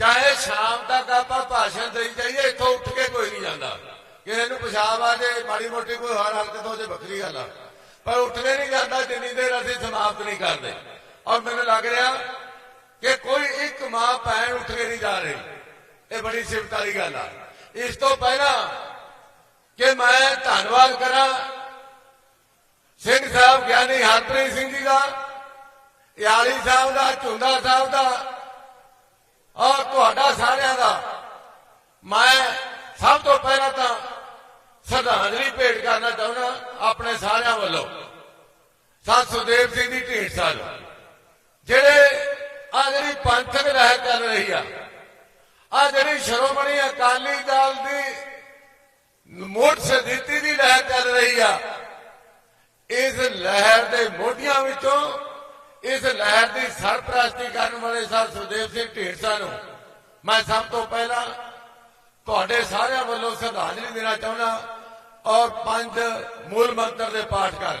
ਚਾਹੇ ਸ਼ਾਮ ਤੱਕ ਆਪਾਂ ਭਾਸ਼ਣ ਦੇਈ ਜਾਈਏ, ਇੱਥੋਂ ਉੱਠ ਕੇ ਕੋਈ ਨਹੀਂ ਜਾਂਦਾ। ਕਿਸੇ ਨੂੰ ਪਿਸ਼ਾਬ ਆ ਜੇ, ਮਾੜੀ ਮੋਟੀ ਕੋਈ ਹਰ ਹਰਕਤ ਹੋ ਜੇ, ਵੱਖਰੀ ਗੱਲ ਆ। ਪਰ ਉੱਠਦੇ ਨਹੀਂ ਜਾਂਦਾ, ਜਿੰਨੀ ਦੇਰ ਅਸੀਂ ਸਮਾਪਤ ਨਹੀਂ ਕਰਦੇ। ਔਰ ਮੈਨੂੰ ਲੱਗ ਰਿਹਾ ਕਿ ਕੋਈ ਇੱਕ ਮਾਂ ਭੈਣ ਉੱਠ ਕੇ ਨਹੀਂ ਜਾ ਰਹੀ। ਇਹ ਬੜੀ ਸਿਫਤ ਵਾਲੀ ਗੱਲ ਆ। ਇਸ ਤੋਂ ਪਹਿਲਾਂ ਕਿ ਮੈਂ ਧੰਨਵਾਦ ਕਰਾਂ ਸਿੰਘ ਸਾਹਿਬ ਗਿਆਨੀ ਹਰਪ੍ਰੀਤ ਸਿੰਘ ਜੀ ਦਾ ਯਾਲੀ ਸਾਹਿਬ ਦਾ ਝੁੰਦਾ ਸਾਹਿਬ ਦਾ, ਔਰ ਤੁਹਾਡਾ ਸਾਰਿਆਂ ਦਾ ਮੈਂ ਸਭ ਤੋਂ ਪਹਿਲਾਂ ਤਾਂ ਸ਼ਰਧਾਂਜਲੀ ਭੇਟ ਕਰਨਾ ਚਾਹੁੰਦਾ ਆਪਣੇ ਸਾਰਿਆਂ ਵੱਲੋਂ ਸਤ ਸੁਦੇਵ ਸਿੰਘ ਦੀ ਢੀਂਡਸਾ ਨੂੰ ਜਿਹੜੇ ਆ ਜਿਹੜੀ ਪੰਥਕ ਲਹਿਰ ਚੱਲ ਰਹੀ ਆ ਆ ਜਿਹੜੀ ਸ਼੍ਰੋਮਣੀ ਅਕਾਲੀ ਦਲ ਦੀ ਮੋਢ ਸਦੀਤੀ ਦੀ ਲਹਿਰ ਚੱਲ ਰਹੀ ਆ, ਇਸ ਲਹਿਰ ਦੇ ਮੋਢੀਆਂ ਵਿੱਚੋਂ, ਇਸ ਲਹਿਰ ਦੀ ਸਰਪ੍ਰਸਤੀ ਕਰਨ ਵਾਲੇ ਸਰ ਸੁਦੇਵ ਸਿੰਘ ਢੀਂਡਸਾ ਨੂੰ ਮੈਂ ਸਭ ਤੋਂ ਪਹਿਲਾਂ ਤੁਹਾਡੇ ਸਾਰਿਆਂ ਵੱਲੋਂ ਸ਼ਰਧਾਂਜਲੀ ਦੇਣਾ ਚਾਹੁੰਦਾ। ਔਰ ਪੰਜ ਮੂਲ ਮੰਤਰ ਦੇ ਪਾਠ ਕਰ।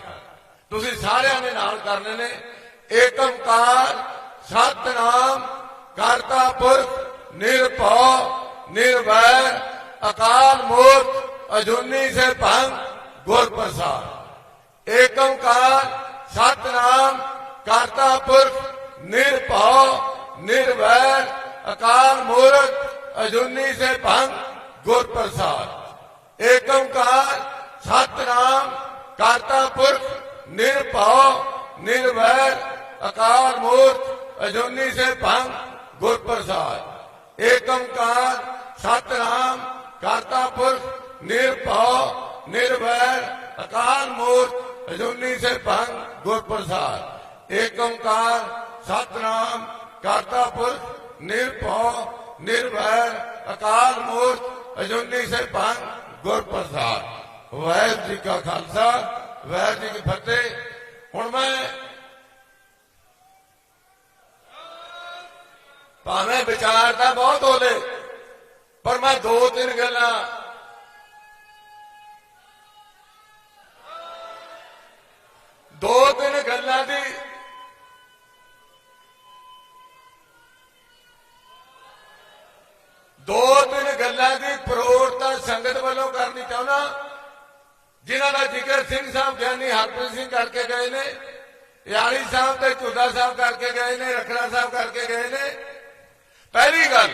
ਤੁਸੀਂ ਸਾਰਿਆਂ ਨੇ ਨਾਲ ਕਰਨੇ ਨੇ। ਏਕ ਓੰਕਾਰ ਸਤਨਾਮ ਕਰਤਾ ਪੁਰਖ, ਨਿਰਭਉ, ਨਿਰਵੈਰ, ਅਕਾਲ ਮੂਰਤ ਅਜੂਨੀ ਸੇ ਭੰਗ ਗੁਰ ਪ੍ਰਸਾਦ ਏਕ ਓੰਕਾਰ ਸਤਨਾਮ ਕਰਤਾ ਪੁਰਖ, ਨਿਰਭਉ, ਨਿਰਵੈਰ, ਅਕਾਲ ਮੂਰਤ ਅਜੂਨੀ ਸੇ ਭੰਗ ਗੁਰ ਪ੍ਰਸਾਦ ਏਕ ਓੰਕਾਰ ਸਤਨਾਮ ਕਰਤਾ ਪੁਰਖ ਨਿਰਭਉ ਨਿਰਵੈਰ ਅਕਾਲ ਮੂਰਤ ਅਜੂਨੀ ਸੇ ਭੰਗ ਗੁਰ ਪ੍ਰਸਾਦ ਏਕ ਓੰਕਾਰ ਸਤਨਾਮ ਕਰਤਾ ਪੁਰਖ ਨਿਰਭਉ ਨਿਰਵੈਰ ਅਕਾਲ ਮੂਰਤ ਅਜੂਨੀ ਸੇ ਭੰਗ ਗੁਰ ਪ੍ਰਸਾਦ ਏਕ ਓੰਕਾਰ ਸਤਨਾਮ ਕਰਤਾ ਪੁਰਖ ਨਿਰਭਉ ਨਿਰਵੈਰ ਅਕਾਲ ਮੂਰਤ ਅਜੂਨੀ ਸੇ ਭੰਗ ਗੁਰ ਪ੍ਰਸਾਦ। ਵਾਹਿਗੁਰੂ ਜੀ ਕਾ ਖਾਲਸਾ, ਵਾਹਿਗੁਰੂ ਜੀ ਕੀ ਫਤਿਹ। ਹੁਣ ਮੈਂ ਭਾਵੇਂ ਵਿਚਾਰ ਤਾਂ ਬਹੁਤ ਹੋਲੇ ਪਰ ਮੈਂ ਦੋ ਤਿੰਨ ਗੱਲਾਂ ਦੋ ਤਿੰਨ ਗੱਲਾਂ ਦੀ ਪ੍ਰੋੜਤਾ ਸੰਗਤ ਵੱਲੋਂ ਕਰਨੀ ਚਾਹੁੰਦਾ ਜਿਨ੍ਹਾਂ ਦਾ ਜ਼ਿਕਰ ਸਿੰਘ ਸਾਹਿਬ ਗਿਆਨੀ ਹਰਪ੍ਰੀਤ ਸਿੰਘ ਕਰਕੇ ਗਏ ਨੇ ਯਾਰੀ ਸਾਹਿਬ ਤੇ ਝੁੱਦਾ ਸਾਹਿਬ ਕਰਕੇ ਗਏ ਨੇ, ਰਖੜਾ ਸਾਹਿਬ ਕਰਕੇ ਗਏ ਨੇ। ਪਹਿਲੀ ਗੱਲ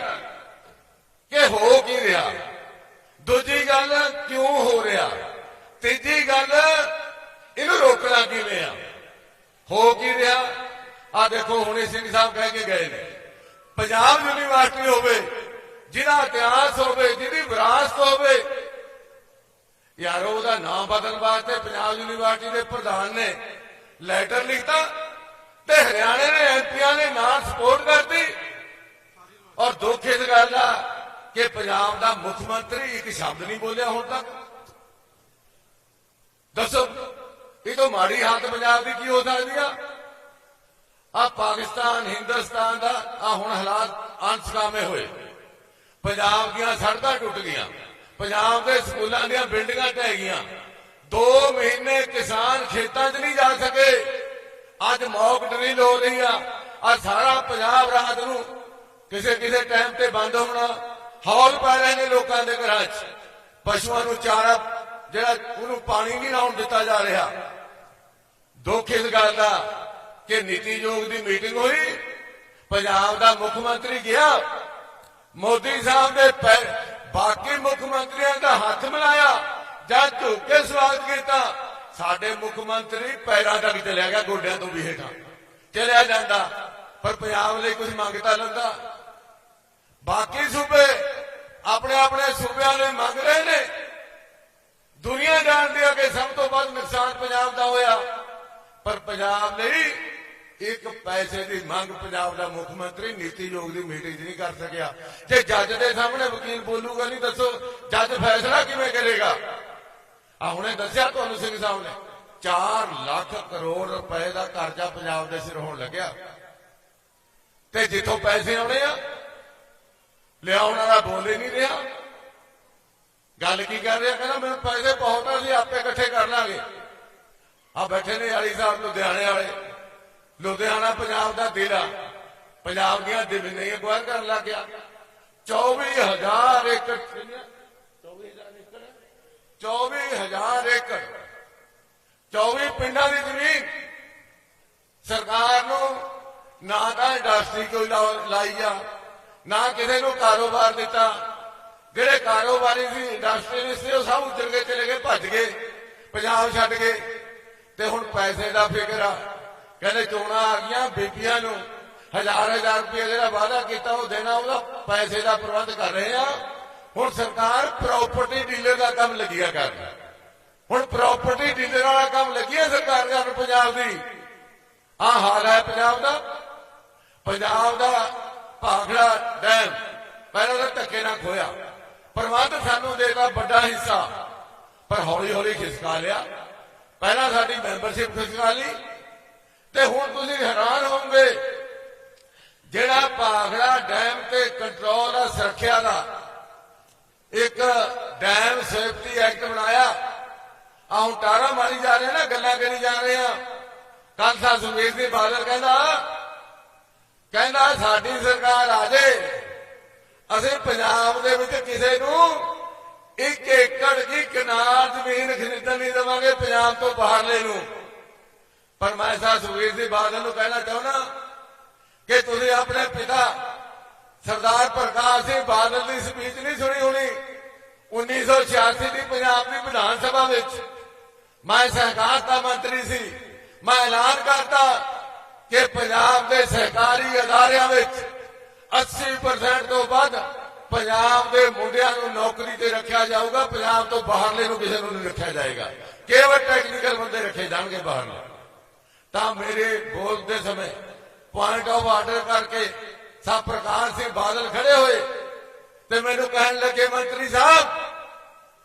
ਕਿ ਹੋ ਕੀ ਰਿਹਾ? ਦੂਜੀ ਗੱਲ ਕਿਉਂ ਹੋ ਰਿਹਾ? ਤੀਜੀ ਗੱਲ ਇਹਨੂੰ ਰੋਕਣਾ ਕਿਵੇਂ ਆ? ਹੋ ਕੀ ਰਿਹਾ? ਆ ਦੇਖੋ, ਹੁਣੇ ਸਿੰਘ ਸਾਹਿਬ ਕਹਿ ਕੇ ਗਏ ਨੇ। ਪੰਜਾਬ ਯੂਨੀਵਰਸਿਟੀ ਹੋਵੇ ਜਿਹਦਾ ਇਤਿਹਾਸ ਹੋਵੇ ਯਾਰ, ਉਹਦਾ ਨਾਮ ਬਦਲਣ ਵਾਸਤੇ ਪੰਜਾਬ ਯੂਨੀਵਰਸਿਟੀ ਦੇ ਪ੍ਰਧਾਨ ਨੇ ਲੈਟਰ ਲਿਖਤਾ ਤੇ ਹਰਿਆਣੇ ਦੇ ਐਮਪੀਆਂ ਨੇ ਨਾਲ ਸਪੋਰਟ ਕਰਤੀ। ਔਰ ਦੁੱਖ ਇਸ ਗੱਲ ਆ ਕਿ ਪੰਜਾਬ ਦਾ ਮੁੱਖ ਮੰਤਰੀ ਇੱਕ ਸ਼ਬਦ ਨਹੀਂ ਬੋਲਿਆ ਹੁਣ ਤੱਕ। ਦੱਸੋ ਇਹ ਤੋਂ ਮਾੜੀ ਹਾਲਤ ਪੰਜਾਬ ਦੀ ਕੀ ਹੋ ਸਕਦੀ ਆ? ਆ ਪਾਕਿਸਤਾਨ, ਹਿੰਦੁਸਤਾਨ ਦਾ ਆ ਹੁਣ ਹਾਲਾਤ ਅਨਸਕਾਮੇ ਹੋਏ। ਪੰਜਾਬ ਦੀਆਂ ਸੜਕਾਂ ਟੁੱਟ ਗਈਆਂ। ਪੰਜਾਬ ਦੇ ਸਕੂਲਾਂ ਦੀਆਂ ਬਿਲਡਿੰਗਾਂ ਢਹਿ ਗਈਆਂ। 2 ਮਹੀਨੇ ਕਿਸਾਨ ਖੇਤਾਂ 'ਚ ਨਹੀਂ ਜਾ ਸਕੇ। ਅੱਜ ਮੌਕ ਡਰਿਲ ਹੋ ਰਹੀ ਆ। ਆ ਸਾਰਾ ਪੰਜਾਬ ਰਾਤ ਨੂੰ ਕਿਸੇ ਕਿਸੇ ਟਾਈਮ ਤੇ ਬੰਦ ਹੋਣਾ। ਹੌਲ ਪਾ ਰਹੇ ਨੇ ਲੋਕਾਂ ਦੇ ਘਰਾਂ 'ਚ। ਪਸ਼ੂਆਂ ਨੂੰ ਚਾਰਾ, ਜਿਹੜਾ ਉਹਨੂੰ ਪਾਣੀ ਨਹੀਂ ਲਾਉਣ ਦਿੱਤਾ ਜਾ ਰਿਹਾ। ਦੁੱਖ ਇਸ ਗੱਲ ਦਾ ਕਿ ਨੀਤੀ ਯੋਗ ਦੀ ਮੀਟਿੰਗ ਹੋਈ। ਪੰਜਾਬ ਦਾ ਮੁੱਖ ਮੰਤਰੀ ਗਿਆ। ਮੋਦੀ ਸਾਹਿਬ ਦੇ ਪੈ ਬਾਕੀ ਮੁੱਖ ਮੰਤਰੀਆਂ ਦਾ ਹੱਥ ਮਿਲਾਇਆ ਜਾਂ ਝੁੱਕ ਕੇ ਸਵਾਗਤ ਕੀਤਾ, ਸਾਡੇ ਮੁੱਖ ਮੰਤਰੀ ਪੈਰਾਂ ਤੱਕ ਚਲਿਆ ਗਿਆ, ਗੋਡਿਆਂ ਤੋਂ ਵੀ ਹੇਠਾਂ। ਚਲਿਆ ਜਾਂਦਾ, ਪਰ ਪੰਜਾਬ ਲਈ ਕੁਝ ਮੰਗਤਾ ਲੰਦਾ। ਬਾਕੀ ਸੂਬੇ ਆਪਣੇ ਆਪਣੇ ਸੂਬਿਆਂ ਲਈ ਮੰਗ ਰਹੇ ਨੇ। ਦੁਨੀਆ ਜਾਣਦੀ ਹੈ ਕਿ ਸਭ ਤੋਂ ਵੱਧ ਨੁਕਸਾਨ ਪੰਜਾਬ ਦਾ ਹੋਇਆ, ਪਰ ਪੰਜਾਬ ਲਈ ਇੱਕ ਪੈਸੇ ਦੀ ਮੰਗ ਪੰਜਾਬ ਦਾ ਮੁੱਖ ਮੰਤਰੀ ਨੀਤੀ ਯੋਗ ਦੀ ਮੀਟਿੰਗ 'ਚ ਨਹੀਂ ਕਰ ਸਕਿਆ। ਜੇ ਜੱਜ ਦੇ ਸਾਹਮਣੇ ਵਕੀਲ ਬੋਲੂਗਾ ਨਹੀਂ ਦੱਸੋ, ਜੱਜ ਫੈਸਲਾ ਕਿਵੇਂ ਕਰੇਗਾ? ਆ ਹੁਣੇ ਦੱਸਿਆ ਤੁਹਾਨੂੰ ਸਿੰਘ ਸਾਹਿਬ ਨੇ 4 ਲੱਖ ਕਰੋੜ ਰੁਪਏ ਦਾ ਕਰਜ਼ਾ ਪੰਜਾਬ ਦੇ ਸਿਰ ਹੋਣ ਲੱਗਿਆ। ਤੇ ਜਿੱਥੋਂ ਪੈਸੇ ਆਉਣੇ ਆ, ਲਿਆਉਣ ਵਾਲਾ ਬੋਲੇ ਨਹੀਂ ਰਿਹਾ। ਗੱਲ ਕੀ ਕਰ ਰਿਹਾ? ਕਹਿੰਦਾ, ਮੈਨੂੰ ਪੈਸੇ ਬਹੁਤ ਆ, ਅਸੀਂ ਆਪੇ ਇਕੱਠੇ ਕਰ ਲਾਂਗੇ। ਆ ਬੈਠੇ ਨੇ ਵਾਲੀ ਸਾਹਿਬ ਲੁਧਿਆਣੇ ਵਾਲੇ। ਲੁਧਿਆਣਾ ਪੰਜਾਬ ਦਾ ਦੇਰਾ ਪੰਜਾਬ ਦੀਆਂ ਦਿਲ ਨਹੀਂ ਅਗਵਾਹ ਕਰਨ ਲੱਗ 24000 ਏਕੜ ਕਿੰਨਾ? 24000 ਏਕੜ 24000 ਏਕੜ। 24 ਪਿੰਡਾਂ ਦੀ ਜ਼ਮੀਨ। ਸਰਕਾਰ ਨੂੰ ਨਾ ਤਾਂ ਇੰਡਸਟਰੀ ਕੋਈ ਲਾਈ ਆ, ਨਾ ਕਿਸੇ ਨੂੰ ਕਾਰੋਬਾਰ ਦਿੱਤਾ। ਜਿਹੜੇ ਕਾਰੋਬਾਰੀ ਸੀ ਇੰਡਸਟਰੀਅਲਿਸਟ ਸੀ, ਉਹ ਸਭ ਉੱਜੜ ਕੇ ਚਲੇ ਗਏ, ਭੱਜ ਗਏ, ਪੰਜਾਬ ਛੱਡ ਗਏ। ਤੇ ਹੁਣ ਪੈਸੇ ਦਾ ਫਿਕਰ ਆ। ਕਹਿੰਦੇ ਚੋਣਾਂ ਆ ਗਈਆਂ ਬੀਬੀਆਂ ਨੂੰ। ਹਜ਼ਾਰ ਹਜ਼ਾਰ ਰੁਪਏ ਜਿਹੜਾ ਵਾਅਦਾ ਕੀਤਾ, ਉਹ ਦੇਣਾ, ਉਹਦਾ ਪੈਸੇ ਦਾ ਪ੍ਰਬੰਧ ਕਰ ਰਹੇ ਆ। ਹੁਣ ਸਰਕਾਰ ਪ੍ਰਾਪਰਟੀ ਡੀਲਰ ਦਾ ਕੰਮ ਲੱਗਿਆ ਕਰਨ ਹੁਣ ਪ੍ਰਾਪਰਟੀ ਡੀਲਰ ਵਾਲਾ ਕੰਮ ਲੱਗਿਆ ਸਰਕਾਰ ਕਰਨ ਪੰਜਾਬ ਦੀ। ਆ ਹਾਲ ਹੈ ਪੰਜਾਬ ਦਾ। ਪੰਜਾਬ ਦਾ ਭਾਖੜਾ ਡੈਮ ਪਹਿਲਾਂ ਤਾਂ ਧੱਕੇ ਨਾਲ ਖੋਇਆ ਪ੍ਰਬੰਧ ਸਾਨੂੰ ਦੇਗਾ ਵੱਡਾ ਹਿੱਸਾ, ਪਰ ਹੌਲੀ ਹੌਲੀ ਖਿਸਕਾ ਲਿਆ। ਪਹਿਲਾਂ ਸਾਡੀ ਮੈਂਬਰਸ਼ਿਪ ਖਿਸਕਾ ਲਈ। ਤੇ ਹੁਣ ਤੁਸੀਂ ਹੈਰਾਨ ਹੋਵੋਗੇ, ਜਿਹੜਾ ਭਾਖੜਾ ਡੈਮ ਤੇ ਕੰਟਰੋਲ ਆ ਸੁਰੱਖਿਆ ਦਾ ਇੱਕ ਡੈਮ ਸੇਫਟੀ ਐਕਟ ਬਣਾਇਆ ਆ ਹੁਣ ਟਾਰਾ ਮਾਰੀ ਜਾ ਰਹੇ ਨਾ, ਗੱਲਾਂ ਕਰੀ ਜਾ ਰਹੇ ਆ। ਕੱਲ ਸਾ ਸੁਮੇਸ਼ ਦੇ ਬਾਦਲ ਕਹਿੰਦਾ ਕਹਿੰਦਾ ਸਾਡੀ ਸਰਕਾਰ ਆ ਜੇ, ਅਸੀਂ ਪੰਜਾਬ ਦੇ ਵਿੱਚ ਕਿਸੇ ਨੂੰ ਇੱਕ ਏਕੜ ਦੀ ਕਨਾਲ ਜ਼ਮੀਨ ਖਰੀਦਣ ਨਹੀਂ ਦੇਵਾਂਗੇ, ਪੰਜਾਬ ਤੋਂ ਬਾਹਰਲੇ ਨੂੰ। ਪਰ ਮੈਂ ਸਾ ਸੁਖਬੀਰ ਸਿੰਘ ਬਾਦਲ ਨੂੰ ਕਹਿਣਾ ਚਾਹੁੰਦਾ ਕਿ ਤੁਸੀਂ ਆਪਣੇ ਪਿਤਾ ਸਰਦਾਰ ਪ੍ਰਕਾਸ਼ ਸਿੰਘ ਬਾਦਲ ਦੀ ਸਪੀਚ ਨਹੀਂ ਸੁਣੀ ਹੋਣੀ। 1986 ਦੀ ਪੰਜਾਬ ਦੀ ਵਿਧਾਨ ਸਭਾ ਵਿੱਚ ਮੈਂ ਸਹਿਕਾਰਤਾ ਮੰਤਰੀ ਸੀ। ਮੈਂ ਐਲਾਨ ਕਰਤਾ ਕਿ ਪੰਜਾਬ ਦੇ ਸਹਿਕਾਰੀ ਅਦਾਰਿਆਂ ਵਿੱਚ 80% ਤੋਂ ਵੱਧ ਪੰਜਾਬ ਦੇ ਮੁੰਡਿਆਂ ਨੂੰ ਨੌਕਰੀ ਤੇ ਰੱਖਿਆ ਜਾਊਗਾ। ਪੰਜਾਬ ਤੋਂ ਬਾਹਰਲੇ ਨੂੰ ਕਿਸੇ ਨੂੰ ਨਹੀਂ ਰੱਖਿਆ ਜਾਏਗਾ। ਕੇਵਲ ਟੈਕਨੀਕਲ ਬੰਦੇ ਰੱਖੇ ਜਾਣਗੇ ਬਾਹਰਲੇ। ਤਾਂ ਮੇਰੇ ਬੋਲਦੇ ਸਮੇਂ ਪੁਆਇੰਟ ਆਫ ਆਰਡਰ ਕਰਕੇ ਸਾ ਪ੍ਰਕਾਸ਼ ਸਿੰਘ ਬਾਦਲ ਖੜੇ ਹੋਏ ਤੇ ਮੈਨੂੰ ਕਹਿਣ ਲੱਗੇ, ਮੰਤਰੀ ਸਾਹਿਬ,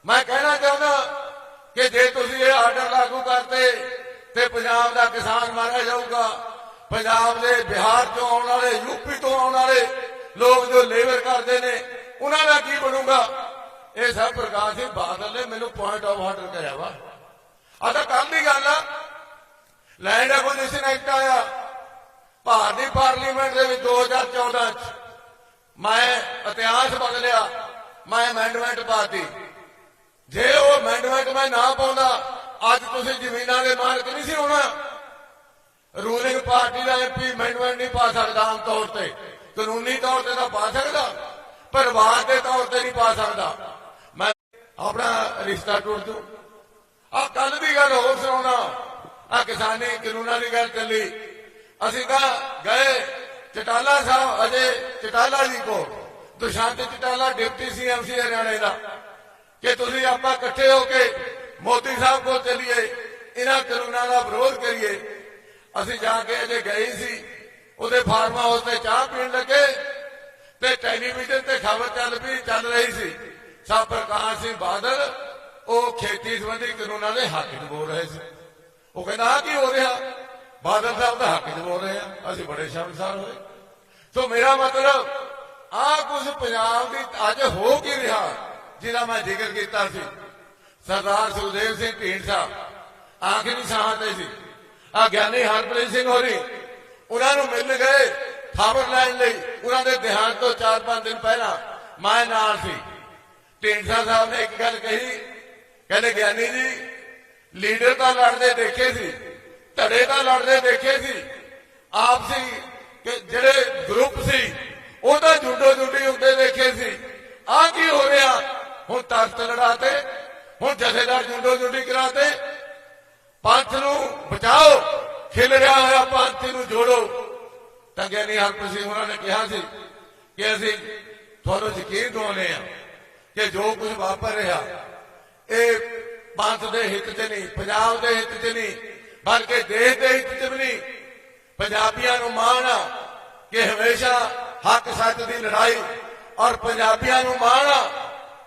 ਮੈਂ ਕਹਿਣਾ ਚਾਹੁੰਦਾ ਕਿ ਜੇ ਤੁਸੀਂ ਇਹ ਆਰਡਰ ਲਾਗੂ ਕਰਤੇ ਤੇ ਪੰਜਾਬ ਦਾ ਕਿਸਾਨ ਮਾਰਿਆ ਜਾਊਗਾ। ਪੰਜਾਬ ਦੇ ਬਿਹਾਰ ਤੋਂ ਆਉਣ ਵਾਲੇ ਯੂਪੀ ਤੋਂ ਆਉਣ ਵਾਲੇ ਲੋਕ ਜੋ ਲੇਬਰ ਕਰਦੇ ਨੇ, ਉਹਨਾਂ ਦਾ ਕੀ ਬਣੂਗਾ? ਇਹ ਸਭ ਪ੍ਰਕਾਸ਼ ਸਿੰਘ ਬਾਦਲ ਨੇ ਮੈਨੂੰ ਪੁਆਇੰਟ ਆਫ ਆਰਡਰ ਕਰਿਆ ਵਾ। ਆ ਤਾਂ ਕੱਲ ਦੀ ਗੱਲ ਆ। ਲੈਂਡ ਐਕੁਜੀਸ਼ਨ ਐਕਟ ਆਇਆ। ਭਾਰਤੀ ਪਾਰਲੀਮੈਂਟ ਦੇ ਵਿੱਚ 2014 ਚ ਮੈਂ ਇਤਿਹਾਸ ਬਦਲਿਆ। ਮੈਂ ਅਮੈਂਡਮੈਂਟ ਪਾਤੀ। ਜੇ ਉਹ ਅਮੈਂਡਮੈਂਟ ਮੈਂ ਨਾ ਪਾਉਂਦਾ, ਅੱਜ ਤੁਸੀਂ ਜ਼ਮੀਨਾਂ ਦੇ ਮਾਲਕ ਨਹੀਂ ਸੀ ਹੋਣਾ। ਰੂਲਿੰਗ ਪਾਰਟੀ ਦਾ ਐਮਪੀ ਅਮੈਂਡਮੈਂਟ ਨਹੀਂ ਪਾ ਸਕਦਾ ਆਮ ਤੌਰ ਤੇ। ਕਾਨੂੰਨੀ ਤੌਰ ਤੇ ਤਾਂ ਪਾ ਸਕਦਾ ਪਰ ਵਾਰ ਦੇ ਤੌਰ ਤੇ ਨਹੀਂ ਪਾ ਸਕਦਾ। ਮੈਂ ਆਪਣਾ ਰਿਸ਼ਤਾ ਟੁੱਟ ਦੂੰ ਆ ਕੱਲ ਦੀ ਗੱਲ ਹੋਰ ਸੁਣਾਉਣਾ। ਆ ਕਿਸਾਨੀ ਕਾਨੂੰਨਾਂ ਦੀ ਗੱਲ ਚੱਲੀ। ਅਸੀਂ ਤਾਂ ਗਏ ਚਟਾਲਾ ਸਾਹਿਬ, ਅਜੇ ਚਟਾਲਾ ਜੀ ਕੋ ਦੁਸ਼ਾਂਤ ਚਟਾਲਾ ਡਿਪਟੀ ਸੀਐਮਸੀ ਹਰਿਆਣੇ ਦਾ। ਕਿ ਤੁਸੀਂ ਆਪਾਂ ਇਕੱਠੇ ਹੋ ਕੇ ਮੋਦੀ ਸਾਹਿਬ ਕੋਲ ਚਲੀਏ, ਇਹਨਾਂ ਕਾਨੂੰਨਾਂ ਦਾ ਵਿਰੋਧ ਕਰੀਏ। ਅਸੀਂ ਜਾ ਕੇ ਅਜੇ ਗਏ ਸੀ, ਉਹਦੇ ਫਾਰਮ ਹਾਊਸ ਤੇ ਚਾਹ ਪੀਣ ਲੱਗੇ ਤੇ ਟੈਲੀਵਿਜ਼ਨ ਤੇ ਖਬਰ ਚੱਲ ਵੀ ਚੱਲ ਰਹੀ ਸੀ। ਸਾ ਪ੍ਰਕਾਸ਼ ਸਿੰਘ ਬਾਦਲ, ਉਹ ਖੇਤੀ ਸੰਬੰਧੀ ਕਾਨੂੰਨਾਂ ਦੇ ਹੱਕ 'ਚ ਬੋਲ ਰਹੇ ਸੀ। ਉਹ ਕਹਿੰਦਾ ਆਹ ਕੀ ਹੋ ਰਿਹਾ? ਬਾਦਲ ਸਾਹਿਬ ਦਾ ਹੱਕ 'ਚ ਬੋਲ ਰਹੇ ਆ। ਅਸੀਂ ਬੜੇ ਸ਼ਰਮਸਾਰ ਹੋਏ। ਸੋ ਮੇਰਾ ਮਤਲਬ, ਆਹ ਕੁਝ ਪੰਜਾਬ ਦੀ ਅੱਜ ਹੋ ਕੀ ਰਿਹਾ, ਜਿਹਦਾ ਮੈਂ ਜ਼ਿਕਰ ਕੀਤਾ ਸੀ। ਸਰਦਾਰ ਸੁਖਦੇਵ ਸਿੰਘ ਢੀਂਡਸਾ ਆਖਰੀ ਸਾਹ ਤੇ ਸੀ। ਆ ਗਿਆਨੀ ਹਰਪ੍ਰੀਤ ਸਿੰਘ ਹੋਰੀ, ਉਹਨਾਂ ਨੂੰ ਮਿਲ ਗਏ ਖਬਰ ਲੈਣ ਲਈ। ਉਹਨਾਂ ਦੇ ਦੇਹਾਂਤ ਤੋਂ 4-5 ਦਿਨ ਪਹਿਲਾਂ ਮੈਂ ਨਾਲ ਸੀ। ਢੀਂਡਸਾ ਸਾਹਿਬ ਨੇ ਇੱਕ ਗੱਲ ਕਹੀ, ਕਹਿੰਦੇ, ਗਿਆਨੀ ਜੀ ਲੀਡਰ ਤਾਂ ਲੜਦੇ ਦੇਖੇ ਸੀ, ਧੜੇ ਤਾਂ ਲੜਦੇ ਦੇਖੇ ਸੀ। ਆਪਸੀ ਕਿ ਜਿਹੜੇ ਗਰੁੱਪ ਸੀ ਉਹਦਾ ਜੁੰਡੋ ਜੁੰਡੀ ਹੁੰਦੇ ਦੇਖੇ ਸੀ। ਆ ਕੀ ਹੋ ਰਿਹਾ? ਹੁਣ ਤਖਤ ਲੜਾਤੇ, ਹੁਣ ਜਥੇਦਾਰ ਜੁੰਡੋ ਜੁੰਡੀ ਕਰਾਤੇ। ਪੰਥ ਨੂੰ ਬਚਾਓ, ਖਿਲ ਰਿਹਾ ਹੋਇਆ ਪੰਥ ਨੂੰ ਜੋੜੋ। ਤਾਂ ਗਿਆਨੀ ਹਰਪ੍ਰੀਤ ਸਿੰਘ ਉਹਨਾਂ ਨੇ ਕਿਹਾ ਸੀ ਕਿ ਅਸੀਂ ਤੁਹਾਨੂੰ ਯਕੀਨ ਦਿਵਾਉਂਦੇ ਆ ਕਿ ਜੋ ਕੁਝ ਵਾਪਰ ਰਿਹਾ, ਇਹ ਪੰਥ ਦੇ ਹਿੱਤ 'ਚ ਨਹੀਂ, ਪੰਜਾਬ ਦੇ ਹਿੱਤ 'ਚ ਨਹੀਂ, ਬਲਕਿ ਦੇਸ਼ ਦੇ ਹਿੱਤ 'ਚ ਵੀ ਨਹੀਂ। ਪੰਜਾਬੀਆਂ ਨੂੰ ਮਾਣ ਆ ਕਿ ਹਮੇਸ਼ਾ ਹੱਕ ਸੱਚ ਦੀ ਲੜਾਈ ਔਰ ਪੰਜਾਬੀਆਂ ਨੂੰ ਮਾਣ ਆ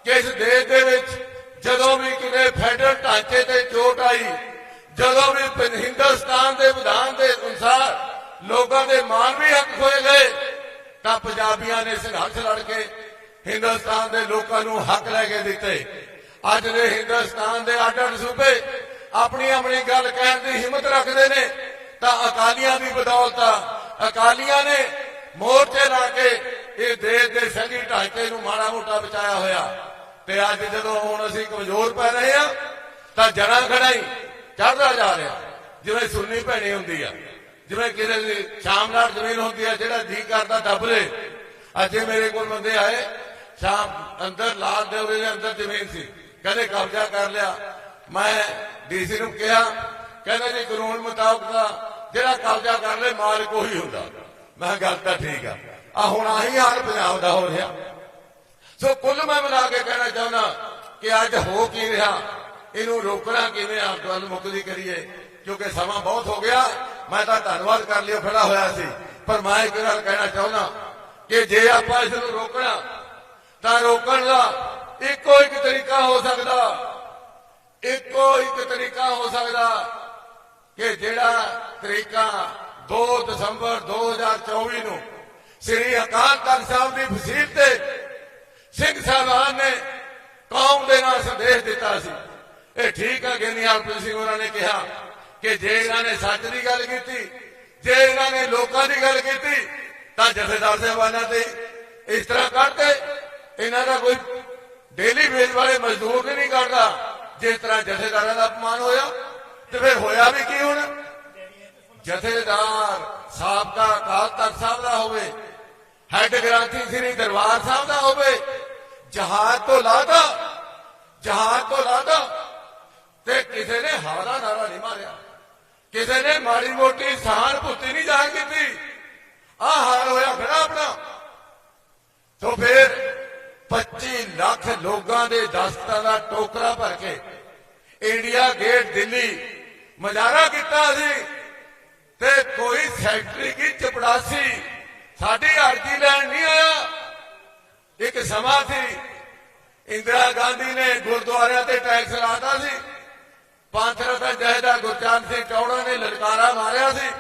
ਕਿ ਇਸ ਦੇਸ਼ ਦੇ ਵਿੱਚ ਜਦੋਂ ਵੀ ਕਿਤੇ ਫੈਡਰਲ ਢਾਂਚੇ ਤੇ ਚੋਟ ਆਈ, ਜਦੋਂ ਵੀ ਹਿੰਦੁਸਤਾਨ ਦੇ ਵਿਧਾਨ ਦੇ ਅਨੁਸਾਰ ਲੋਕਾਂ ਦੇ ਮਾਨਵੀ ਹੱਕ ਹੋਏ ਗਏ, ਤਾਂ ਪੰਜਾਬੀਆਂ ਨੇ ਸੰਘਰਸ਼ ਲੜ ਕੇ ਹਿੰਦੁਸਤਾਨ ਦੇ ਲੋਕਾਂ ਨੂੰ ਹੱਕ ਲੈ ਕੇ ਦਿੱਤੇ। ਅੱਜ ਦੇ ਹਿੰਦੁਸਤਾਨ ਦੇ ਅੱਡ ਅੱਡ ਸੂਬੇ ਆਪਣੀ ਆਪਣੀ ਗੱਲ ਕਹਿਣ ਦੀ ਹਿੰਮਤ ਰੱਖਦੇ ਨੇ, ਤਾਂ ਅਕਾਲੀਆਂ ਦੀ ਬਦੌਲਤ ਆ। ਅਕਾਲੀਆਂ ਨੇ ਮੋਰਚੇ ਲਾ ਕੇ ਇਹ ਦੇਸ਼ ਦੇ ਸੰਗੀ ਢਾਂਚੇ ਨੂੰ ਮਾੜਾ ਮੋਟਾ ਬਚਾਇਆ ਹੋਇਆ। ਤੇ ਅੱਜ ਜਦੋਂ ਹੁਣ ਅਸੀਂ ਕਮਜ਼ੋਰ ਪੈ ਰਹੇ ਆ ਤਾਂ ਜਣਾ ਹੀ ਚੜਦਾ ਜਾ ਰਿਹਾ। ਜਿਵੇਂ ਸੁੰਨੀ ਭੈਣੀ ਹੁੰਦੀ ਆ, ਜਿਵੇਂ ਕਿਸੇ ਦੀ ਸ਼ਾਮ ਨਾਲ ਜ਼ਮੀਨ ਹੁੰਦੀ ਆ, ਜਿਹੜਾ ਜੀ ਕਰਦਾ ਦੱਬ ਲੇ। ਅੱਜ ਮੇਰੇ ਕੋਲ ਬੰਦੇ ਆਏ, ਸ਼ਾਮ ਅੰਦਰ ਲਾਲ ਦੇਵਰੇ ਦੇ ਅੰਦਰ ਜ਼ਮੀਨ ਸੀ। ਕਹਿੰਦੇ ਕਬਜ਼ਾ ਕਰ ਲਿਆ। ਮੈਂ ਡੀਸੀ ਨੂੰ ਕਿਹਾ, ਕਹਿੰਦਾ ਜੀ ਕਾਨੂੰਨ ਮੁਤਾਬਕ ਦਾ ਜਿਹੜਾ ਕਬਜ਼ਾ ਕਰ ਲੇ ਮਾਲਕ ਉਹੀ ਹੁੰਦਾ। ਮੈਂ ਗੱਲ ਤਾਂ ਠੀਕ ਆ। ਆ ਹੁਣ ਆਹੀ ਹਾਲ ਪੰਜਾਬ ਦਾ ਹੋ ਰਿਹਾ। ਸੋ ਕੁੱਲ ਮੈਂ ਮਿਲਾ ਕੇ ਕਹਿਣਾ ਚਾਹੁੰਦਾ ਕਿ ਅੱਜ ਹੋ ਕੀ ਰਿਹਾ, ਇਹਨੂੰ ਰੋਕਣਾ ਕਿਵੇਂ ਆ, ਗੱਲ ਮੁੱਕਦੀ ਕਰੀਏ, ਕਿਉਂਕਿ ਸਮਾਂ ਬਹੁਤ ਹੋ ਗਿਆ। ਮੈਂ ਤਾਂ ਧੰਨਵਾਦ ਕਰ ਲਿਓ, ਖੜਾ ਹੋਇਆ ਸੀ। ਪਰ ਮੈਂ ਇੱਕ ਗੱਲ ਕਹਿਣਾ ਚਾਹੁੰਦਾ ਕਿ ਜੇ ਆਪਾਂ ਇਸ ਨੂੰ ਰੋਕਣਾ, ਤਾਂ ਰੋਕਣ ਦਾ ਇੱਕੋ ਇੱਕ ਤਰੀਕਾ ਹੋ ਸਕਦਾ। ਇੱਕੋ ਇੱਕ ਤਰੀਕਾ ਹੋ ਸਕਦਾ ਕਿ ਜਿਹੜਾ ਤਰੀਕਾ 2 ਦਸੰਬਰ 2024 ਨੂੰ ਸ੍ਰੀ ਅਕਾਲ ਤਖਤ ਸਾਹਿਬ ਦੀ ਫਸੀਲ ਤੇ ਸਿੰਘ ਸਾਹਿਬਾਨ ਨੇ ਕੌਮ ਦੇ ਨਾਲ ਸੰਦੇਸ਼ ਦਿੱਤਾ ਸੀ। ਇਹ ਠੀਕ ਹੈ ਗਿਆਨੀ ਹਰਪ੍ਰੀਤ ਸਿੰਘ ਉਹਨਾਂ ਨੇ ਕਿਹਾ ਕਿ ਜੇ ਇਹਨਾਂ ਨੇ ਸੱਚ ਦੀ ਗੱਲ ਕੀਤੀ, ਜੇ ਇਹਨਾਂ ਨੇ ਲੋਕਾਂ ਦੀ ਗੱਲ ਕੀਤੀ, ਤਾਂ ਜਥੇਦਾਰ ਸਾਹਿਬਾਨਾਂ ਤੇ ਇਸ ਤਰ੍ਹਾਂ ਕਰਦੇ ਇਹਨਾਂ ਦਾ ਕੋਈ ਡੇਲੀ ਵੇਜ ਵਾਲੇ ਮਜ਼ਦੂਰ ਵੀ ਨਹੀਂ ਕਰਦਾ। ਜਿਸ ਤਰ੍ਹਾਂ ਜਥੇਦਾਰਾਂ ਦਾ ਅਪਮਾਨ ਹੋਇਆ, ਤੇ ਫਿਰ ਹੋਇਆ ਵੀ ਕੀ ਹੁਣ? ਜਥੇਦਾਰ ਸਾਬਕਾ ਅਕਾਲ ਤਖਤ ਸਾਹਿਬ ਦਾ ਹੋਵੇ, ਹੈਡ ਗ੍ਰੰਥੀ ਸ੍ਰੀ ਦਰਬਾਰ ਸਾਹਿਬ ਦਾ ਹੋਵੇ, ਜਹਾਜ਼ ਤੋਂ ਲਾਦਾ, ਜਹਾਜ਼ ਤੋਂ ਲਾਦਾ, ਤੇ ਕਿਸੇ ਨੇ ਹਾਰਾ ਨਾਰਾ ਨਹੀਂ ਮਾਰਿਆ। ਕਿਸੇ ਨੇ ਮਾੜੀ ਮੋਟੀ ਸਹਾਨਭੂਤੀ ਨਹੀਂ ਜਾਣ ਕੀਤੀ। ਆ ਹਾਲ ਹੋਇਆ ਖੜਾ ਆਪਣਾ। ਤੋਂ ਫਿਰ 25 ਲੱਖ ਲੋਕਾਂ ਦੇ ਦਸਤਾਂ ਦਾ ਟੋਕਰਾ ਭਰ ਕੇ ਇੰਡੀਆ ਗੇਟ ਦਿੱਲੀ ਮਜ਼ਾਰਾ ਕੀਤਾ ਸੀ ਤੇ ਕੋਈ ਸੈਕਟਰੀ ਕੀ ਚਪੜਾਸੀ ਸਾਡੀ ਅਰਜ਼ੀ ਲੈਣ ਨਹੀਂ ਆਇਆ। ਇੱਕ ਸਮਾਂ ਸੀ, ਇੰਦਰਾ ਗਾਂਧੀ ਨੇ ਗੁਰਦੁਆਰਿਆਂ ਤੇ ਟੈਕਸ ਲਾਤਾ ਸੀ। ਪੰਥ ਰਤਨ ਜਹਦਾ ਗੁਰਚਰਨ ਸਿੰਘ ਚੌੜਾ ਨੇ ਲਲਕਾਰਾ ਮਾਰਿਆ ਸੀ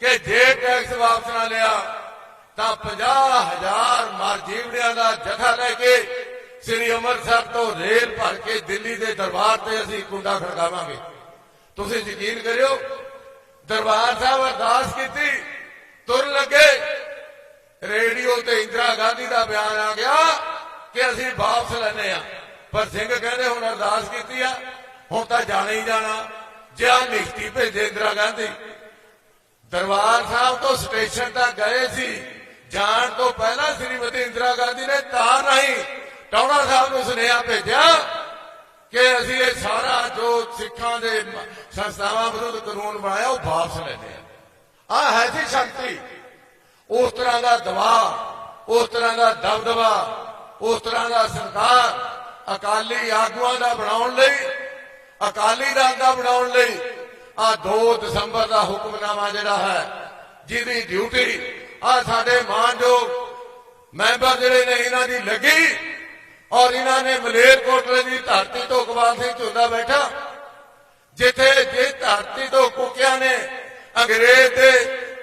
ਕਿ ਜੇ ਟੈਕਸ ਵਾਪਸ ਨਾ ਲਿਆ ਤਾਂ 50000 ਮਰ ਜੀਵੜਿਆਂ ਦਾ ਜਥਾ ਲੈ ਕੇ ਸ੍ਰੀ ਅੰਮ੍ਰਿਤਸਰ ਤੋਂ ਰੇਲ ਭਰ ਕੇ ਦਿੱਲੀ ਦੇ ਦਰਬਾਰ ਤੇ ਅਸੀਂ ਕੁੰਡਾ ਖੜਕਾਵਾਂਗੇ। ਤੁਸੀਂ ਯਕੀਨ ਕਰਿਓ, ਦਰਬਾਰ ਸਾਹਿਬ ਅਰਦਾਸ ਕੀਤੀ, ਤੁਰ ਲੱਗੇ। ਰੇਡੀਓ ਤੇ ਇੰਦਰਾ ਗਾਂਧੀ ਦਾ ਬਿਆਨ ਆ ਗਿਆ ਕਿ ਅਸੀਂ ਵਾਪਸ ਲੈਨੇ ਆ ਪਰ ਸਿੰਘ ਕਹਿੰਦੇ ਹੁਣ ਅਰਦਾਸ ਕੀਤੀ ਆ, ਹੁਣ ਤਾਂ ਜਾਣਾ ਹੀ ਜਾਣਾ। ਜਿਆ ਲਿਖਤੀ ਭੇਜੇ ਇੰਦਰਾ ਗਾਂਧੀ, ਦਰਬਾਰ ਸਾਹਿਬ ਤੋਂ ਸਟੇਸ਼ਨ ਤੱਕ ਗਏ ਸੀ ਜਾਣ ਤੋਂ ਪਹਿਲਾਂ ਸ੍ਰੀਮਤੀ ਇੰਦਰਾ ਗਾਂਧੀ ਨੇ ਤਾਂ ਨਹੀਂ ਟੌੜਾ ਸਾਹਿਬ ਨੂੰ ਸੁਨੇਹਾ ਭੇਜਿਆ ਕਿ ਅਸੀਂ ਇਹ ਸਾਰਾ ਜੋ ਸਿੱਖਾਂ ਦੇ ਸੰਸਥਾਵਾਂ ਵਿਰੁੱਧ ਕਾਨੂੰਨ ਬਣਾਇਆ, ਉਹ ਵਾਪਸ ਲੈਣੇ ਆ ਆ ਹੈ ਸੀ ਸ਼ਕਤੀ। ਉਸ ਤਰ੍ਹਾਂ ਦਾ ਦਬਾਅ ਉਸ ਤਰ੍ਹਾਂ ਦਾ ਦਬਦਬਾ ਉਸ ਤਰ੍ਹਾਂ ਦਾ ਸਰਕਾਰ ਅਕਾਲੀ ਆਗੂਆਂ ਦਾ ਬਣਾਉਣ ਲਈ, ਅਕਾਲੀ ਦਲ ਦਾ ਬਣਾਉਣ ਲਈ, ਆ 2 ਦਸੰਬਰ ਦਾ ਹੁਕਮਨਾਮਾ ਜਿਹੜਾ ਹੈ, ਜਿਹਦੀ ਡਿਊਟੀ ਆ ਸਾਡੇ ਮਾਨਯੋਗ ਮੈਂਬਰ ਜਿਹੜੇ ਨੇ, ਇਹਨਾਂ ਦੀ ਲੱਗੀ ਔਰ ਇਹਨਾਂ ਨੇ ਮਲੇਰਕੋਟਲੇ ਦੀ ਧਰਤੀ ਤੋਂ ਇਕਬਾਲ ਸਿੰਘ ਝੁੰਦਾ ਬੈਠਾ, ਜਿੱਥੇ ਜੇ ਧਰਤੀ ਤੋਂ ਕੁੱਕਿਆਂ ਨੇ ਅੰਗਰੇਜ਼ ਦੇ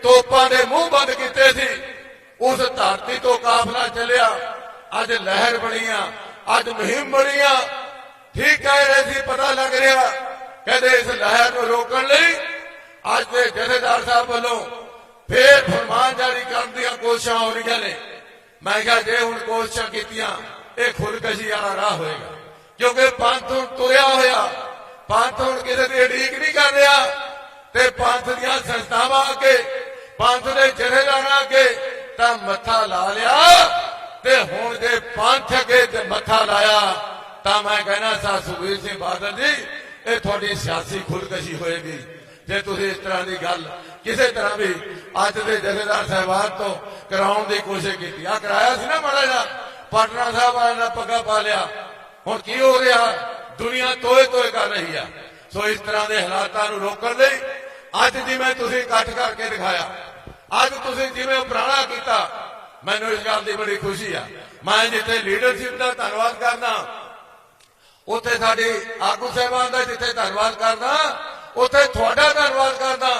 ਤੋਪਾਂ ਦੇ ਮੂੰਹ ਬੰਦ ਕੀਤੇ ਸੀ, ਉਸ ਧਰਤੀ ਤੋਂ ਕਾਫਲਾ ਚੱਲਿਆ। ਅੱਜ ਲਹਿਰ ਬਣੀਆਂ, ਅੱਜ ਮੁਹਿੰਮ ਬਣੀਆਂ। ਠੀਕ ਕਹਿ ਰਹੇ ਸੀ, ਪਤਾ ਲੱਗ ਰਿਹਾ, ਕਹਿੰਦੇ ਇਸ ਲਹਿਰ ਨੂੰ ਰੋਕਣ ਲਈ ਅੱਜ ਦੇ ਜਥੇਦਾਰ ਸਾਹਿਬ ਵੱਲੋਂ ਫੇਰ ਫਰਮਾਨ ਜਾਰੀ ਕਰਨ ਦੀਆਂ ਕੋਸ਼ਿਸ਼ਾਂ ਹੋ ਰਹੀਆਂ ਨੇ। ਮੈਂ ਕਿਹਾ ਜੇ ਹੁਣ ਕੋਸ਼ਿਸ਼ਾਂ ਕੀਤੀਆਂ, ਇਹ ਖੁਦਕਸ਼ੀ ਵਾਲਾ ਰਾਹ ਹੋਏਗਾ। ਕਿਉਂਕਿ ਪੰਥ ਹੁਣ ਤੁਰਿਆ ਹੋਇਆ। ਪੰਥ ਹੁਣ ਕਿਸੇ ਦੀ ਉਡੀਕ ਨਹੀਂ ਕਰ ਰਿਹਾ। ਤੇ ਪੰਥ ਦੀਆਂ ਸੰਸਥਾਵਾਂ ਅੱਗੇ, ਪੰਥ ਦੇ ਜਥੇਦਾਰਾਂ ਅੱਗੇ ਤਾਂ ਮੱਥਾ ਲਾ ਲਿਆ। ਤੇ ਹੁਣ ਜੇ ਪੰਥ ਅੱਗੇ ਤੇ ਮੱਥਾ ਲਾਇਆ, ਤਾਂ ਮੈਂ ਕਹਿਣਾ ਸਾ ਸੁਖਬੀਰ ਸਿੰਘ ਬਾਦਲ ਜੀ, ਇਹ ਤੁਹਾਡੀ ਸਿਆਸੀ ਖੁਦਕਸ਼ੀ ਹੋਏਗੀ। ਜੇ ਤੁਸੀਂ ਇਸ ਤਰ੍ਹਾਂ ਦੀ ਗੱਲ ਕਿਸੇ ਤਰ੍ਹਾਂ ਵੀ ਅੱਜ ਦੇ ਜਥੇਦਾਰ ਸਾਹਿਬਾਨ ਤੋਂ ਕਰਾਉਣ ਦੀ ਕੋਸ਼ਿਸ਼ ਕੀਤੀ। ਆ ਕਰਾਇਆ ਸੀ ਨਾ ਮਾੜਾ ਜਿਹਾ। ਪਟਨਾ ਸਾਹਿਬ ਵਾਲਿਆਂ ਦਾ ਪੱਗਾ ਪਾ ਲਿਆ। ਹੁਣ ਕੀ ਹੋ ਰਿਹਾ? ਦੁਨੀਆ ਤੋਏ ਤੋਏ ਕਰ ਰਹੀ ਆ। ਸੋ ਇਸ ਤਰ੍ਹਾਂ ਦੇ ਹਾਲਾਤਾਂ ਨੂੰ ਰੋਕਣ ਲਈ ਅੱਜ ਜਿਵੇਂ ਤੁਸੀਂ ਇਕੱਠ ਕਰਕੇ ਦਿਖਾਇਆ, ਅੱਜ ਤੁਸੀਂ ਜਿਵੇਂ ਉਪਰਾਲਾ ਕੀਤਾ, ਮੈਨੂੰ ਇਸ ਗੱਲ ਦੀ ਬੜੀ ਖੁਸ਼ੀ ਆ। ਮੈਂ ਜਿੱਥੇ ਲੀਡਰਸ਼ਿਪ ਦਾ ਧੰਨਵਾਦ ਕਰਦਾ, ਉੱਥੇ ਸਾਡੇ ਆਗੂ ਸਾਹਿਬਾਨ ਦਾ ਜਿੱਥੇ ਧੰਨਵਾਦ ਕਰਦਾ ਉੱਥੇ ਤੁਹਾਡਾ ਧੰਨਵਾਦ ਕਰਦਾ।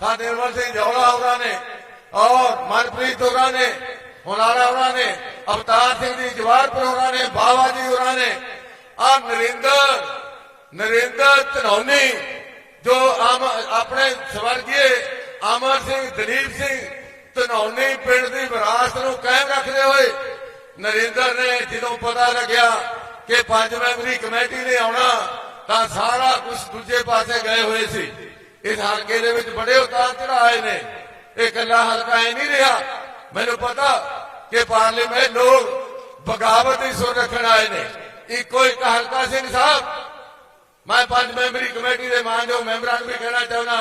ਸਾਡੇ ਨਿਰਮਲ ਸਿੰਘ ਜੌਲਾ ਹੋਰਾਂ ਨੇ ਔਰ ਮਨਪ੍ਰੀਤ ਹੋਰਾਂ ਨੇ, ਹੁਨਾਰਾ ਹੋਰਾਂ ਨੇ, ਅਵਤਾਰ ਸਿੰਘ ਜੀ ਜਵਾਰਪੁਰ ਹੋਰਾਂ ਨੇ, ਬਾਵਾ ਜੀ ਹੋਰਾਂ ਨੇ, ਆ ਨਰਿੰਦਰ ਨਰਿੰਦਰ ਧਨੌਨੀ, ਜੋ ਆਪਣੇ ਸਵਰਗੀ ਅਮਰ ਸਿੰਘ, ਦਲੀਪ ਸਿੰਘ, ਧਨੌਨੀ ਪਿੰਡ ਦੀ ਵਿਰਾਸਤ ਨੂੰ ਕਾਇਮ ਰੱਖਦੇ ਹੋਏ ਨਰਿੰਦਰ ਨੇ ਜਦੋਂ ਪਤਾ ਲੱਗਿਆ ਕਿ ਪੰਜ ਮੈਂਬਰੀ ਕਮੇਟੀ ਨੇ ਆਉਣਾ ਤਾਂ ਸਾਰਾ ਕੁਝ ਦੂਜੇ ਪਾਸੇ ਗਏ ਹੋਏ ਸੀ। ਇਸ ਹਲਕੇ ਦੇ ਵਿੱਚ ਬੜੇ ਉਤਾਰ ਚੜਾਏ ਨੇ। ਇਹ ਇਕੱਲਾ ਹਲਕਾ ਐ ਨਹੀਂ ਰਿਹਾ। ਮੈਨੂੰ ਪਤਾ ਕਿ ਪਾਰਲੀਮੈਂਟ ਲੋਕ ਬਗਾਵਤ ਦੀ ਸੁਰ ਰੱਖਣ ਆਏ ਨੇ। ਇੱਕੋ ਇੱਕ ਹਲਕਾ ਸਿੰਘ ਸਾਹਿਬ, ਮੈਂ ਪੰਜ ਮੈਂਬਰੀ ਕਮੇਟੀ ਦੇ ਮਾਨਯੋਗ ਮੈਂਬਰਾਂ ਨੂੰ ਵੀ ਕਹਿਣਾ ਚਾਹੁੰਦਾ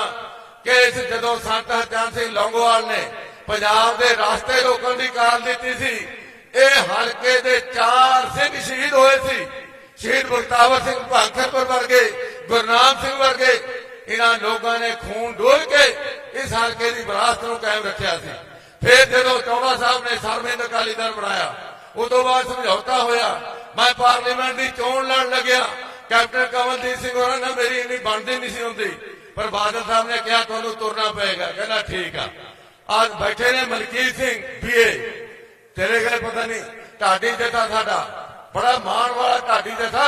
ਕਿ ਇਸ ਜਦੋਂ ਸੰਤ ਹਰਚੰਦ ਸਿੰਘ ਲੌਂਗੋਵਾਲ ਨੇ ਪੰਜਾਬ ਦੇ ਰਾਸਤੇ ਰੋਕਣ ਦੀ ਕਾਲ ਦਿੱਤੀ ਸੀ, ਇਹ ਹਲਕੇ ਦੇ ਚਾਰ ਸਿੰਘ ਸ਼ਹੀਦ ਹੋਏ ਸੀ। ਸ਼ਹੀਦ ਬਖਤਾਵਰ ਸਿੰਘ ਭਾਂਖਰਪੁਰ ਵਰਗੇ ਗੁਰਨਾਮ ਸਿੰਘ ਵਰਗੇ, ਇਹਨਾਂ ਲੋਕਾਂ ਨੇ ਖੂਨ ਡੋਲ ਕੇ ਇਸ ਹਲਕੇ ਦੀ ਵਿਰਾਸਤ ਨੂੰ ਕਾਇਮ ਰੱਖਿਆ ਸੀ। ਫਿਰ ਜਦੋਂ ਚੌੜਾ ਸਾਹਿਬ ਨੇ ਸਰਮਿੰਦ ਅਕਾਲੀ ਦਲ ਬਣਾਇਆ ਉਦੋਂ ਬਾਅਦ ਸਮਝੌਤਾ ਹੋਇਆ, ਮੈਂ ਪਾਰਲੀਮੈਂਟ ਦੀ ਚੋਣ ਲੜਨ ਲੱਗਿਆ। ਕੈਪਟਨ ਕਮਲਦੀਪ ਸਿੰਘ ਹੋਰਾਂ ਨਾਲ ਮੇਰੀ ਇੰਨੀ ਬਣਦੀ ਨਹੀਂ ਸੀ ਹੁੰਦੀ। ਪਰ ਬਾਦਲ ਸਾਹਿਬ ਨੇ ਕਿਹਾ, ਤੁਹਾਨੂੰ ਤੁਰਨਾ ਪਏਗਾ। ਕਹਿੰਦਾ, ਠੀਕ ਆ। ਅੱਜ ਬੈਠੇ ਨੇ ਮਲਕੀਤ ਸਿੰਘ ਬੀਏ ਤੇਰੇ ਗਏ ਪਤਾ ਨਹੀਂ, ਤੁਹਾਡੀ ਜਥਾ ਸਾਡਾ ਬੜਾ ਮਾਣ ਵਾਲਾ ਢਾਡੀ ਜਥਾ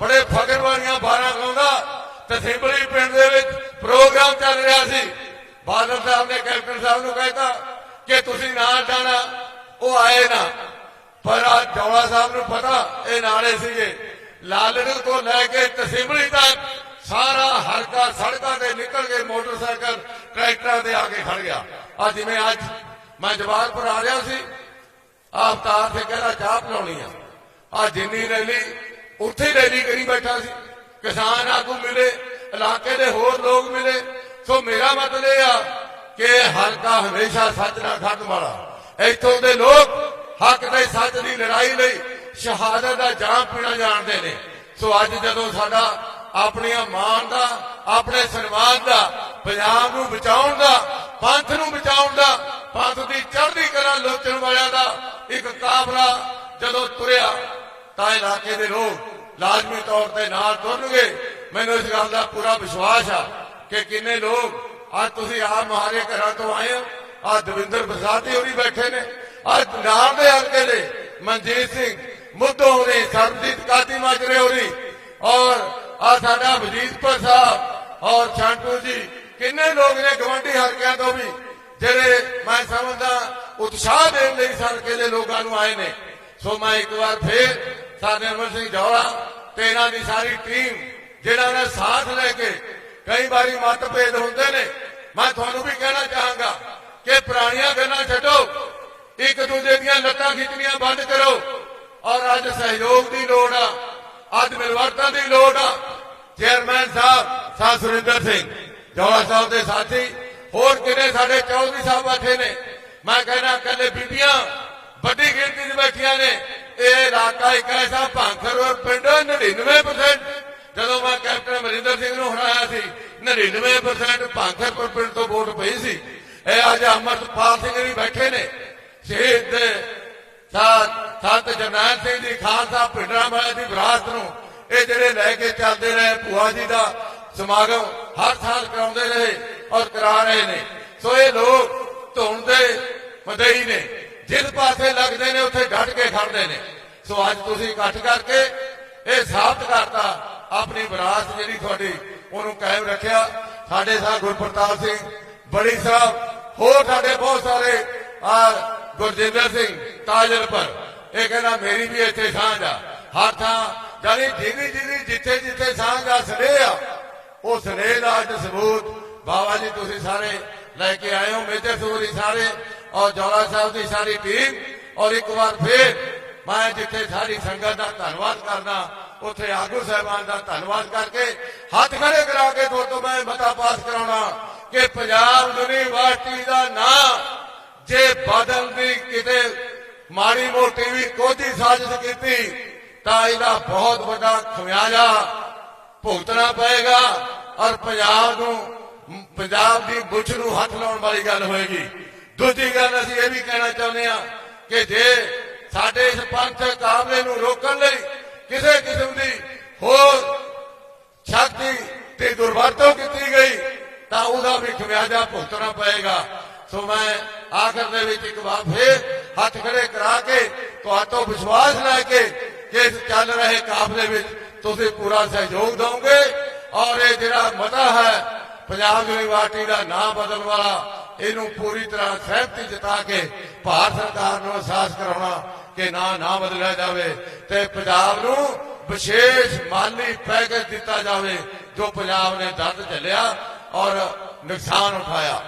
ਬੜੇ ਫਖਰ ਵਾਲੀਆਂ ਬਾਰਾਂ ਗਾਉਂਦਾ। ਤਹਿਸੀਲਪੁਰੀ ਪਿੰਡ ਦੇ ਵਿੱਚ ਪ੍ਰੋਗਰਾਮ ਚੱਲ ਰਿਹਾ ਸੀ। ਬਾਦਲ ਸਾਹਿਬ ਨੇ ਕੈਪਟਨ ਸਾਹਿਬ ਨੂੰ ਕਹਿਤਾ ਕਿ ਤੁਸੀਂ ਨਾ ਜਾਣਾ, ਉਹ ਆਏ ਨਾ। ਪਰ ਆ ਜੌਲਾ ਸਾਹਿਬ ਨੂੰ ਪਤਾ, ਇਹ ਨਾਲੇ ਸੀਗੇ। ਲਾਲੜੂ ਤੋਂ ਲੈ ਕੇ ਤਹਿਸੀਲਪੁਰੀ ਤੱਕ ਸਾਰਾ ਹਲਕਾ ਸੜਕਾਂ ਤੇ ਨਿਕਲ ਕੇ ਮੋਟਰਸਾਈਕਲ ਟਰੈਕਟਰਾਂ ਤੇ ਆ ਕੇ ਖੜ ਗਿਆ। ਆ ਜਿਵੇਂ ਅੱਜ ਮੈਂ ਜਵਾਲਪੁਰ ਆ ਰਿਹਾ ਸੀ ਆਫਤਾਰ ਤੇ ਕਹਿੰਦਾ ਚਾਹ ਪਿਲਾਉਣੀ ਆ। ਆ ਜਿੰਨੀ ਰੈਲੀ, ਉੱਥੇ ਰੈਲੀ ਕਰੀ ਬੈਠਾ ਸੀ। ਕਿਸਾਨ ਆਗੂ ਮਿਲੇ, ਇਲਾਕੇ ਦੇ ਹੋਰ ਲੋਕ ਮਿਲੇ। ਸੋ ਮੇਰਾ ਮਤਲਬ ਇਹ ਆ ਕਿ ਹਲਕਾ ਹਮੇਸ਼ਾ ਸੱਚ ਨਾਲ ਖਤਮ ਵਾਲਾ। ਇੱਥੋਂ ਦੇ ਲੋਕ ਹੱਕ ਤੇ ਸੱਚ ਦੀ ਲੜਾਈ ਲਈ ਸ਼ਹਾਦਤ ਦਾ ਜਾਮ ਪੀਣਾ ਜਾਣਦੇ ਨੇ। ਸੋ ਅੱਜ ਜਦੋਂ ਸਾਡਾ ਆਪਣੀਆਂ ਮਾਨ ਦਾ, ਆਪਣੇ ਸਨਮਾਨ ਦਾ, ਪੰਜਾਬ ਨੂੰ ਬਚਾਉਣ ਦਾ, ਪੰਥ ਨੂੰ ਬਚਾਉਣ ਦਾ, ਪੰਥ ਦੀ ਚੜ੍ਹਦੀ ਕਲਾ ਲੋਚਣ ਵਾਲਿਆਂ ਦਾ ਇੱਕ ਕਾਫਲਾ ਜਦੋਂ ਤੁਰਿਆ ਤਾਂ ਇਲਾਕੇ ਦੇ ਲੋਕ ਲਾਜ਼ਮੀ ਤੌਰ ਤੇ ਨਾਲ ਤੁਰਨਗੇ। ਮੈਨੂੰ ਇਸ ਗੱਲ ਦਾ ਪੂਰਾ ਵਿਸ਼ਵਾਸ ਆ ਕਿ ਕਿੰਨੇ ਲੋਕ ਅੱਜ ਤੁਸੀਂ ਆਪ ਮਹਾਰੇ ਘਰਾਂ ਤੋਂ ਆਏ ਹੋ। ਆ ਦਵਿੰਦਰ ਪ੍ਰਸਾਦੀ ਹੋਰੀ ਬੈਠੇ ਨੇ। ਅੱਜ ਨਾਲ ਦੇ ਹਲਕੇ ਦੇ ਮਨਜੀਤ ਸਿੰਘ ਮੁੱਦੋ ਹੋਰੀ, ਸਰਬਜੀਤ ਕਾਤੀ ਮਾਜਰੇ ਹੋਰੀ ਔਰ ਆ ਸਾਡਾ ਵਜੀਦਪੁਰ ਸਾਹਿਬ ਔਰ ਛਾਂਟੂ ਜੀ। ਕਿੰਨੇ ਲੋਕ ਨੇ ਗਵੰਡੀ ਹਲਕਿਆਂ ਤੋਂ ਵੀ ਜਿਹੜੇ ਮੈਂ ਸਮਝਦਾ ਉਤਸ਼ਾਹ ਦੇਣ ਲਈ ਇਸ ਹਲਕੇ ਦੇ ਲੋਕਾਂ ਨੂੰ ਆਏ ਨੇ। ਸੋ ਮੈਂ ਇੱਕ ਵਾਰ ਫੇਰ ਸਾਡੇ ਅਮਰ ਸਿੰਘ ਜੌੜਾ ਤੇ ਇਹਨਾਂ ਦੀ ਸਾਰੀ ਟੀਮ, ਜਿਹੜਾ ਨੇ ਸਾਥ ਲੈ ਕੇ ਕਈ ਵਾਰੀ ਮਤਭੇਦ ਹੁੰਦੇ ਨੇ। ਮੈਂ ਤੁਹਾਨੂੰ ਵੀ ਕਹਿਣਾ ਚਾਹਾਂਗਾ ਕਿ ਪੁਰਾਣੀਆਂ ਗੱਲਾਂ ਛੱਡੋ, ਇੱਕ ਦੂਜੇ ਦੀਆਂ ਲੱਤਾਂ ਖਿੱਚਣੀਆਂ ਬੰਦ ਕਰੋ। ਔਰ ਅੱਜ ਸਹਿਯੋਗ ਦੀ ਲੋੜ ਆ, ਅੱਜ ਮਿਲਵਰਤਾਂ ਦੀ ਲੋੜ ਆ। ਚੇਅਰਮੈਨ ਸਾਹਿਬ ਸਾਹ ਸੁਰਿੰਦਰ ਸਿੰਘ ਜਵਾਹਰ ਸਾਹਿਬ ਦੇ ਸਾਥੀ, ਹੋਰ ਕਿਨੇ ਸਾਡੇ ਚੌਧਰੀ ਸਾਹਿਬ ਬੈਠੇ ਨੇ। ਮੈਂ ਕਹਿੰਦਾ ਕੱਲੇ ਬੀਬੀਆਂ ਵੱਡੀ ਗਿਣਤੀ 'ਚ ਬੈਠੀਆਂ ਨੇ। ਇਹ ਇਲਾਕਾ ਇੱਕ ਐਸਾ ਭਾਂਖਰ ਔਰ ਪਿੰਡ 99% ਜਦੋਂ ਮੈਂ ਕੈਪਟਨ ਅਮਰਿੰਦਰ ਸਿੰਘ ਨੂੰ ਹਰਾਇਆ ਸੀ 99% ਭਾਂਖਰਪੁਰ ਪਿੰਡ ਤੋਂ ਵੋਟ ਪਈ ਸੀ। ਇਹ ਅੱਜ ਅਮਰਪਾਲ ਸਿੰਘ ਵੀ ਬੈਠੇ ਨੇ। ਸ਼ਹੀਦ ਸਾਧ ਜਰਨੈਲ ਸਿੰਘ ਜੀ, ਖਾਲਸਾ ਭਿੰਡਰਾਂ ਵਾਲੇ ਦੀ ਵਿਰਾਸਤ ਨੂੰ। ਇਹ ਜਿਹੜੇ ਲੈ ਕੇ ਚੱਲਦੇ ਰਹੇ ਭੂਆ ਜੀ ਦਾ ਸਮਾਗਮ, ਹਰ ਸਾਲ ਕਰਾਉਂਦੇ ਰਹੇ ਔਰ ਕਰਾ ਰਹੇ ਨੇ। ਸੋ ਇਹ ਲੋਕ ਧੁਨ ਦੇ ਮਦਈ ਨੇ। ਜਿਸ ਪਾਸੇ ਲੱਗਦੇ ਨੇ, ਉੱਥੇ ਡਟ ਕੇ ਖੜਦੇ ਨੇ। ਸੋ ਅੱਜ ਤੁਸੀਂ ਇਕੱਠ ਕਰਕੇ ਇਹ ਸਾਬਤ ਕਰਤਾ, ਆਪਣੀ ਵਿਰਾਸਤ ਜਿਹੜੀ ਤੁਹਾਡੀ, ਉਹਨੂੰ ਕਾਇਮ ਰੱਖਿਆ। ਸਾਡੇ ਸਾਹ ਗੁਰਪ੍ਰਤਾਪ ਸਿੰਘ, ਬੜੀ ਸਾਹਿਬ ਹੋਰ ਸਾਡੇ ਬਹੁਤ ਸਾਰੇ, ਆ, ਗੁਰਜਿੰਦਰ ਸਿੰਘ ਤਾਜਲਪੁਰ ਇਹ ਕਹਿੰਦਾ, ਮੇਰੀ ਵੀ ਇੱਥੇ ਸਾਂਝ ਆ। ਹਰ ਥਾਂ ਜਾਨੀ ਜਿਹਦੀ ਜਿਹਦੀ ਜਿੱਥੇ ਜਿੱਥੇ ਸਾਂਝ ਆ, ਸਨੇਹ ਆ, ਉਹ ਸਨੇਹ ਦਾ ਅੱਜ ਸਬੂਤ। ਬਾਬਾ ਜੀ, ਤੁਸੀਂ ਸਾਰੇ ਲੈ ਕੇ ਆਏ ਹੋ, ਮੇਜਰ ਸੂਰੀ ਸਾਰੇ। ਔਰ ਜੌਲਾ ਸਾਹਿਬ ਦੀ ਸਾਰੀ ਟੀਮ ਔਰ ਇੱਕ ਵਾਰ ਫੇਰ ਮੈਂ ਜਿੱਥੇ ਸਾਰੀ ਸੰਗਤ ਦਾ ਧੰਨਵਾਦ ਕਰਦਾ, ਉਥੇ ਆਗੂ ਸਾਹਿਬਾਨ ਦਾ ਧੰਨਵਾਦ ਕਰਕੇ ਹੱਥ ਖੜੇ ਕਰਾ ਕੇ ਤੋਂ ਮੈਂ ਮਤਾ ਪਾਸ ਕਰਾਉਣਾ ਕਿ ਪੰਜਾਬ ਯੂਨੀਵਰਸਿਟੀ ਦਾ ਨਾਂ ਜੇ ਬਦਲ ਦੀ ਕਿਤੇ ਮਾੜੀ ਮੋਟੀ ਵੀ ਕੋਝੀ ਸਾਜ਼ਿਸ਼ ਕੀਤੀ, ਤਾਂ ਇਹਦਾ ਬਹੁਤ ਵੱਡਾ ਖਮਿਆਜਾ ਭੁਗਤਣਾ ਪਏਗਾ ਔਰ ਪੰਜਾਬ ਨੂੰ, ਪੰਜਾਬ ਦੀ ਬੁੱਝ ਨੂੰ ਹੱਥ ਲਾਉਣ ਵਾਲੀ ਗੱਲ ਹੋਏਗੀ। ਦੂਜੀ ਗੱਲ ਅਸੀਂ ਇਹ ਵੀ ਕਹਿਣਾ ਚਾਹੁੰਦੇ ਹਾਂ ਕਿ ਜੇ ਸਾਡੇ ਇਸ ਪੰਥ ਕਾਬਲੇ ਨੂੰ ਰੋਕਣ ਲਈ ਕਿਸੇ ਕਿਸਮ ਦੀ ਹੋਰ ਸ਼ਕਤੀ ਤੇ ਦੁਰਵਰਤੋਂ ਕੀਤੀ ਗਈ, ਤਾਂ ਉਹਦਾ ਵੀ ਖਮਿਆਜਾ ਭੁਗਤਣਾ ਪਏਗਾ। ਸੋ ਮੈਂ ਆਖਰ ਦੇ ਵਿੱਚ ਇੱਕ ਵਾਰ ਫੇਰ ਹੱਥ ਖੜੇ ਕਰਾ ਕੇ ਤੁਹਾਤੋਂ ਵਿਸ਼ਵਾਸ ਲੈ ਕੇ ਕਿ ਇਸ ਚੱਲ ਰਹੇ ਕਾਫਲੇ ਵਿੱਚ ਤੁਸੀਂ ਪੂਰਾ ਸਹਿਯੋਗ ਦਿਓਗੇ। ਔਰ ਇਹ ਜਿਹੜਾ ਮਤਾ ਹੈ ਪੰਜਾਬ ਯੂਨੀਵਰਸਿਟੀ ਦਾ ਨਾਮ ਬਦਲਣ ਵਾਲਾ, ਇਹਨੂੰ ਪੂਰੀ ਤਰ੍ਹਾਂ ਸਹਿਮਤੀ ਜਤਾ ਕੇ ਭਾਰਤ ਸਰਕਾਰ ਨੂੰ ਅਹਿਸਾਸ ਕਰਾਉਣਾ ਕਿ ਨਾ ਨਾ ਬਦਲਿਆ ਜਾਵੇ ਤੇ ਪੰਜਾਬ ਨੂੰ ਵਿਸ਼ੇਸ਼ ਮਾਲੀ ਪੈਕੇਜ ਦਿੱਤਾ ਜਾਵੇ ਜੋ ਪੰਜਾਬ ਨੇ ਦਰਦ ਝੱਲਿਆ ਔਰ ਨੁਕਸਾਨ ਉਠਾਇਆ।